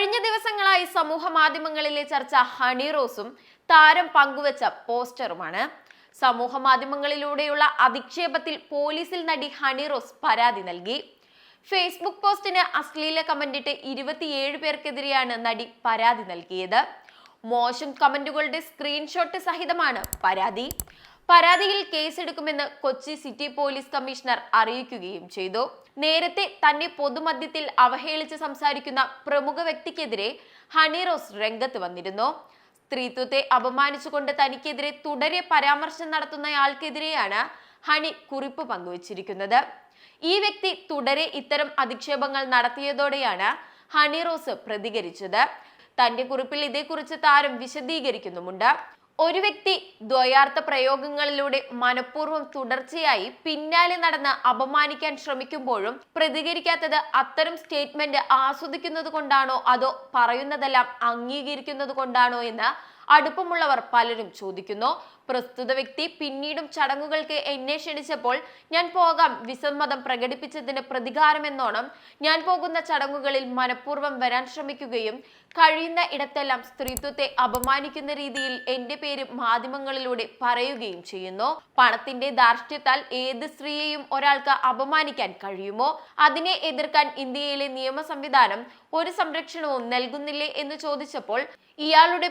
കഴിഞ്ഞ ദിവസങ്ങളായി സമൂഹ മാധ്യമങ്ങളിലെ ചർച്ച ഹണി റോസും താരം പങ്കുവച്ച പോസ്റ്ററുമാണ്. സമൂഹ മാധ്യമങ്ങളിലൂടെയുള്ള അധിക്ഷേപത്തിൽ പോലീസിൽ നടി ഹണി റോസ് പരാതി നൽകി. ഫേസ്ബുക്ക് പോസ്റ്റിന് അശ്ലീല കമന്റിട്ട് ഇരുപത്തിയേഴ് പേർക്കെതിരെയാണ് നടി പരാതി നൽകിയത്. മോശം കമന്റുകളുടെ സ്ക്രീൻഷോട്ട് സഹിതമാണ് പരാതി. പരാതിയിൽ കേസെടുക്കുമെന്ന് കൊച്ചി സിറ്റി പോലീസ് കമ്മീഷണർ അറിയിക്കുകയും ചെയ്തു. നേരത്തെ തന്നെ പൊതുമധ്യത്തിൽ അവഹേളിച്ച് സംസാരിക്കുന്ന പ്രമുഖ വ്യക്തിക്കെതിരെ ഹണി റോസ് രംഗത്ത് വന്നിരുന്നു. സ്ത്രീത്വത്തെ അപമാനിച്ചുകൊണ്ട് തനിക്കെതിരെ തുടരെ പരാമർശം നടത്തുന്നയാൾക്കെതിരെയാണ് ഹണി കുറിപ്പ് പങ്കുവച്ചിരിക്കുന്നത്. ഈ വ്യക്തി തുടരെ ഇത്തരം അധിക്ഷേപങ്ങൾ നടത്തിയതോടെയാണ് ഹണി റോസ് പ്രതികരിച്ചത്. തന്റെ കുറിപ്പിൽ ഇതേക്കുറിച്ച് താരം വിശദീകരിക്കുന്നുമുണ്ട്. ഒരു വ്യക്തി ദ്വയാർത്ഥ പ്രയോഗങ്ങളിലൂടെ മനഃപൂർവം തുടർച്ചയായി പിന്നാലെ നടന്ന് അപമാനിക്കാൻ ശ്രമിക്കുമ്പോഴും പ്രതികരിക്കാത്തത് അത്തരം സ്റ്റേറ്റ്മെന്റ് ആസ്വദിക്കുന്നത് കൊണ്ടാണോ അതോ പറയുന്നതെല്ലാം അംഗീകരിക്കുന്നത് കൊണ്ടാണോ എന്ന് അടുപ്പമുള്ളവർ പലരും ചോദിക്കുന്നു. പ്രസ്തുത വ്യക്തി പിന്നീടും ചടങ്ങുകൾക്ക് എന്നെ ക്ഷണിച്ചപ്പോൾ ഞാൻ പോകാം വിസമ്മതം പ്രകടിപ്പിച്ചതിന് പ്രതികാരമെന്നോണം. ഞാൻ പോകുന്ന ചടങ്ങുകളിൽ മനഃപൂർവം വരാൻ ശ്രമിക്കുകയും കഴിയുന്ന ഇടത്തെല്ലാം സ്ത്രീത്വത്തെ അപമാനിക്കുന്ന രീതിയിൽ എന്റെ പേര് മാധ്യമങ്ങളിലൂടെ പറയുകയും ചെയ്യുന്നു. പണത്തിന്റെ ധാർഷ്ട്യത്താൽ ഏത് സ്ത്രീയെയും ഒരാൾക്ക് അപമാനിക്കാൻ കഴിയുമോ? അതിനെ എതിർക്കാൻ ഇന്ത്യയിലെ നിയമ സംവിധാനം ഒരു സംരക്ഷണവും നൽകുന്നില്ലേ എന്ന് ചോദിച്ചപ്പോൾ ഇയാളുടെ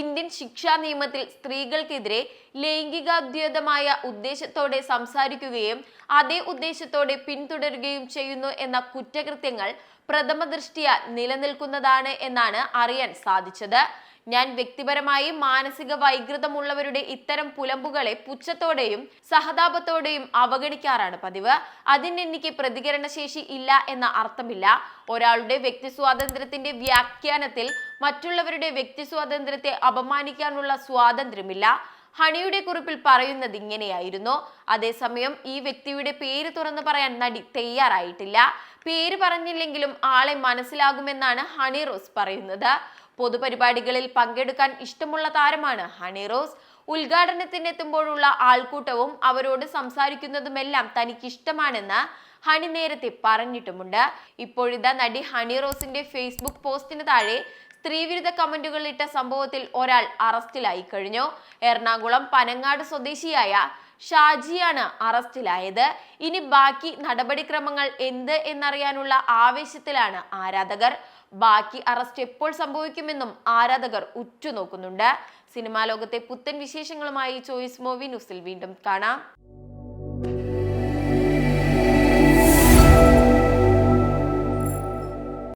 ഇന്ത്യൻ ശിക്ഷാ നിയമത്തിൽ സ്ത്രീകൾക്കെതിരെ ലൈംഗികാദ്യതമായ ഉദ്ദേശത്തോടെ സംസാരിക്കുകയും അതേ ഉദ്ദേശത്തോടെ പിന്തുടരുകയും ചെയ്യുന്നു എന്ന കുറ്റകൃത്യങ്ങൾ പ്രഥമ ദൃഷ്ടിയ നിലനിൽക്കുന്നതാണ് എന്നാണ് അറിയാൻ സാധിച്ചത്. ഞാൻ വ്യക്തിപരമായി മാനസിക വൈകൃതമുള്ളവരുടെ ഇത്തരം പുലമ്പുകളെ പുച്ഛത്തോടെയും സഹതാപത്തോടെയും അവഗണിക്കാറാണ് പതിവ്. അതിന് എനിക്ക് പ്രതികരണശേഷി ഇല്ല എന്ന അർത്ഥമില്ല. ഒരാളുടെ വ്യക്തി സ്വാതന്ത്ര്യത്തിന്റെ വ്യാഖ്യാനത്തിൽ മറ്റുള്ളവരുടെ വ്യക്തി സ്വാതന്ത്ര്യത്തെ അപമാനിക്കാനുള്ള സ്വാതന്ത്ര്യമില്ല. ഹണിയുടെ കുറിപ്പിൽ പറയുന്നത് ഇങ്ങനെയായിരുന്നു. അതേസമയം ഈ വ്യക്തിയുടെ പേര് തുറന്നു പറയാൻ നടി തയ്യാറായിട്ടില്ല. പേര് പറഞ്ഞില്ലെങ്കിലും ആളെ മനസ്സിലാകുമെന്നാണ് ഹണി റോസ് പറയുന്നത്. പൊതുപരിപാടികളിൽ പങ്കെടുക്കാൻ ഇഷ്ടമുള്ള താരമാണ് ഹണി റോസ്. ഉദ്ഘാടനത്തിനെത്തുമ്പോഴുള്ള ആൾക്കൂട്ടവും അവരോട് സംസാരിക്കുന്നതുമെല്ലാം തനിക്ക് ഇഷ്ടമാണെന്ന് ഹണി നേരത്തെ പറഞ്ഞിട്ടുമുണ്ട്. ഇപ്പോഴിതാ നടി ഹണി റോസിന്റെ ഫേസ്ബുക്ക് പോസ്റ്റിന് താഴെ സ്ത്രീവിരുദ്ധ കമന്റുകൾ ഇട്ട സംഭവത്തിൽ ഒരാൾ അറസ്റ്റിലായി കഴിഞ്ഞു. എറണാകുളം പനങ്ങാട് സ്വദേശിയായ ഷാജിയാണ് അറസ്റ്റിലായത്. ഇനി ബാക്കി നടപടിക്രമങ്ങൾ എന്ത് എന്നറിയാനുള്ള ആവേശത്തിലാണ് ആരാധകർ. ബാക്കി അറസ്റ്റ് എപ്പോൾ സംഭവിക്കുമെന്നും ആരാധകർ ഉറ്റുനോക്കുന്നുണ്ട്. സിനിമാ ലോകത്തെ പുത്തൻ വിശേഷങ്ങളുമായി ചോയ്സ് മൂവി ന്യൂസിൽ വീണ്ടും കാണാം.